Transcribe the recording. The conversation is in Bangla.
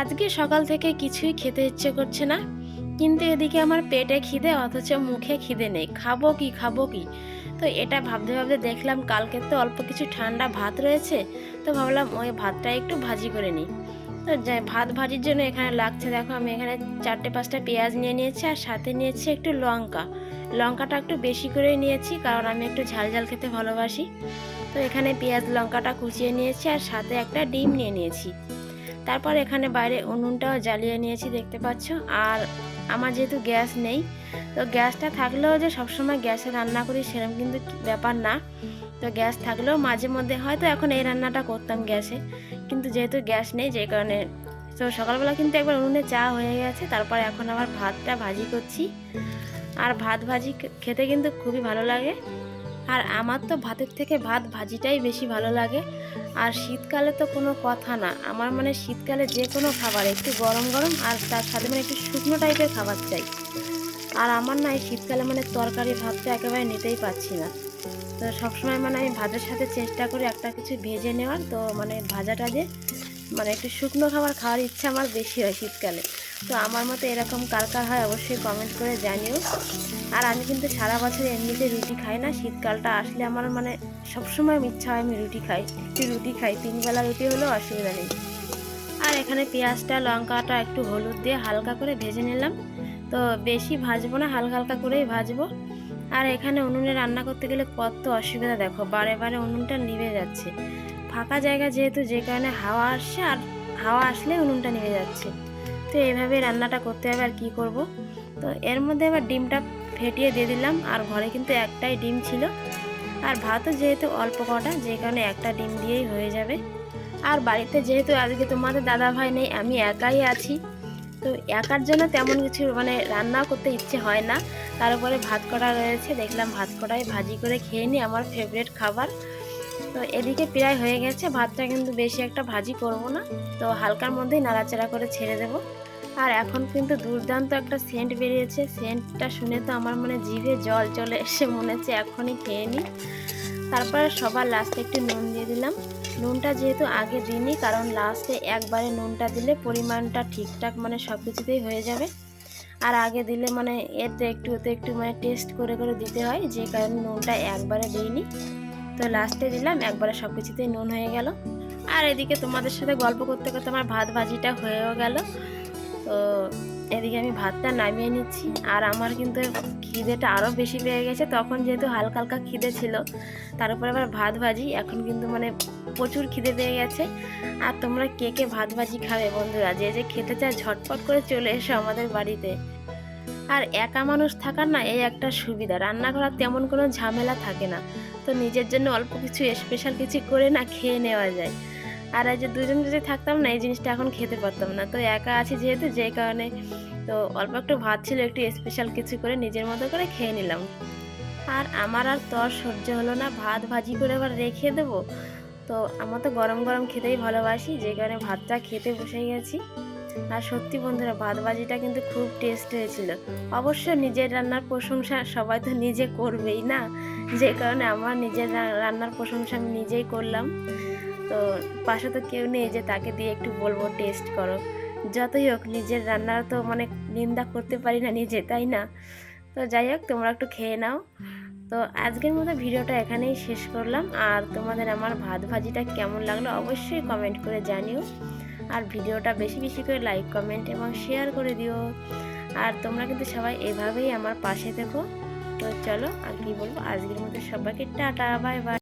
আজকে সকাল থেকে কিছুই খেতে ইচ্ছে করছে না। কিন্তু এদিকে আমার পেটে খিদে, অথচ মুখে খিদে নেই। খাব কি খাব কি? তো এটা ভাবতে ভাবতে দেখলাম কালকে তো অল্প কিছু ঠান্ডা ভাত রয়েছে, তো ভাবলাম ওই ভাতটা একটু ভাজি করে নিই। তো ভাত ভাজির জন্য এখানে লাগছে, দেখো আমি এখানে চারটে, পাঁচটা পেঁয়াজ নিয়ে নিয়েছি, আর সাথে নিয়েছি একটু লঙ্কা। লঙ্কাটা একটু বেশি করে নিয়েছি, কারণ আমি একটু ঝাল ঝাল খেতে ভালোবাসি। তো এখানে পেঁয়াজ, লঙ্কাটা কুচিয়ে নিয়েছি, আর সাথে একটা ডিম নিয়ে নিয়েছি। তারপর এখানে বাইরে উনুনটাও জ্বালিয়ে নিয়েছি, দেখতে পাচ্ছ। আর আমার যেহেতু গ্যাস নেই, তো গ্যাসটা থাকলেও যে সবসময় গ্যাসে রান্না করি সেরকম কিন্তু ব্যাপার না। তো গ্যাস থাকলেও মাঝে মধ্যে হয়তো এখন এই রান্নাটা করতাম গ্যাসে। কিন্তু যেহেতু গ্যাস নেই, যে কারণে তো সকালবেলা কিন্তু একবার উনুনে চা হয়ে গেছে, তারপর এখন আবার ভাতটা ভাজি করছি। আর ভাত ভাজি খেতে কিন্তু খুবই ভালো লাগে। আর আমার তো ভাতের থেকে ভাত ভাজিটাই বেশি ভালো লাগে। আর শীতকালে তো কোনো কথা না। আমার মানে শীতকালে যে কোনো খাবার, একটু গরম গরম আর তার সাথে মানে একটু শুকনো টাইপের খাবার চাই। আর আমার না এই শীতকালে মানে তরকারি ভাতটা একেবারে নিতেই পারছি না। তো সবসময় মানে আমি ভাতের সাথে চেষ্টা করি একটা কিছু ভেজে নেওয়ার। তো মানে ভাজাটা যে মানে একটু শুকনো খাবার খাওয়ার ইচ্ছা আমার বেশি হয় শীতকালে। তো আমার মতো এরকম কার কার হয় অবশ্যই কমেন্ট করে জানিও। আর আমি কিন্তু সারা বছর এমনিতে রুটি খাই না, শীতকালটা আসলে আমার মানে সবসময় ইচ্ছা হয় আমি রুটি খাই। একটু রুটি খাই, তিনবেলা রুটি হলেও অসুবিধা নেই। আর এখানে পেঁয়াজটা, লঙ্কাটা একটু হলুদ দিয়ে হালকা করে ভেজে নিলাম। তো বেশি ভাজবো না, হালকা হালকা করেই ভাজবো। আর এখানে উনুনে রান্না করতে গেলে কত অসুবিধা দেখো, বারে বারে উনুনটা নিভে যাচ্ছে। ফাঁকা জায়গা যেহেতু, যে কারণে হাওয়া আসছে আর হাওয়া আসলে উনুনটা নিভে যাচ্ছে। তো এইভাবে রান্নাটা করতে হবে আর কী করব। তো এর মধ্যে এবার ডিমটা ফেটিয়ে দিয়ে দিলাম, আর ঘরে কিন্তু একটাই ডিম ছিল। আর ভাতও যেহেতু অল্প কটা, যে কারণে একটা ডিম দিয়েই হয়ে যাবে। আর বাড়িতে যেহেতু আজকে তোমাদের দাদা ভাই নেই, আমি একাই আছি। তো একার জন্য তেমন কিছু মানে রান্না করতে ইচ্ছে হয় না। তার উপরে ভাত কড়া রয়েছে, দেখলাম ভাত কড়ায় ভাজি করে খেয়ে নিই, আমার ফেভারিট খাবার। তো এদিকে প্রায় হয়ে গেছে, ভাতটা কিন্তু বেশি একটা ভাজি করব না। তো হালকার মধ্যেই নাড়াচাড়া করে ছেড়ে দেব। আর এখন কিন্তু দুর্দান্ত একটা সেন্ট বেরিয়েছে। সেন্টটা শুনে তো আমার মনে জিভে জল চলে এসে মনে হচ্ছে এখনই খেয়ে নিই। তারপরে সবার লাস্টে একটু নুন দিয়ে দিলাম। নুনটা যেহেতু আগে দিইনি, কারণ লাস্টে একবারে নুনটা দিলে পরিমাণটা ঠিকঠাক মানে সব কিছুতেই হয়ে যাবে। আর আগে দিলে মানে এতে একটু, ওতে একটু মানে টেস্ট করে করে দিতে হয়, যে কারণে নুনটা একবারে দিইনি। তো লাস্টে দিলাম, একবারে সব কিছুতেই নুন হয়ে গেল। আর এদিকে তোমাদের সাথে গল্প করতে করতে আমার ভাত ভাজিটা হয়েও গেল। তো এদিকে আমি ভাতটা নামিয়ে নিচ্ছি। আর আমার কিন্তু খিদেটা আরও বেশি পেয়ে গেছে। তখন যেহেতু হালকা হালকা খিদে ছিল, তার উপরে আবার ভাত ভাজি। এখন কিন্তু মানে প্রচুর খিদে পেয়ে গেছে। আর তোমরা কে কে ভাত ভাজি খাবে বন্ধুরা? যে যে খেতে চায় ঝটপট করে চলে এসো আমাদের বাড়িতে। আর একা মানুষ থাকার না, এই একটা সুবিধা। রান্না করার তেমন কোনো ঝামেলা থাকে না। তো নিজের জন্য অল্প কিছু স্পেশাল কিছু করে না খেয়ে নেওয়া যায়। আর এই যে দুজন যদি থাকতাম না, এই জিনিসটা এখন খেতে পারতাম না। তো একা আছি যেহেতু, যে কারণে তো অল্প একটু ভাত ছিল, একটু স্পেশাল কিছু করে নিজের মতো করে খেয়ে নিলাম। আর আমার আর তর সহ্য হলো না, ভাত ভাজি করে আবার রেখে দেবো। তো আমার তো গরম গরম খেতেই ভালোবাসি, যে কারণে ভাতটা খেতে বসে গেছি। আর সত্যি বন্ধুরা, ভাত ভাজিটা কিন্তু খুব টেস্ট হয়েছিল। অবশ্য নিজের রান্নার প্রশংসা সবাই তো নিজে করবেই না। যে কারণে আমার নিজের রান্নার প্রশংসা আমি নিজেই করলাম। তো পাশে তো কেউ নেই, যে তাকে দিয়ে একটু বলব টেস্ট করো। যতই হোক, নিজের রান্নার তো মানে নিন্দা করতে পারি না নিজে, তাই না? তো যাই হোক, তোমরা একটু খেয়ে নাও। তো আজকের মতো ভিডিওটা এখানেই শেষ করলাম। আর তোমাদের আমার ভাত ভাজিটা কেমন লাগল অবশ্যই কমেন্ট করে জানিও। আর ভিডিওটা বেশি বেশি করে লাইক কমেন্ট এবং শেয়ার করে দিও। আর তোমরা কিন্তু সবাই এভাবেই আমার পাশে থেকো। তো চলো, আর কি বলব? আজকের মতো সবাইকে টাটা বাই বাই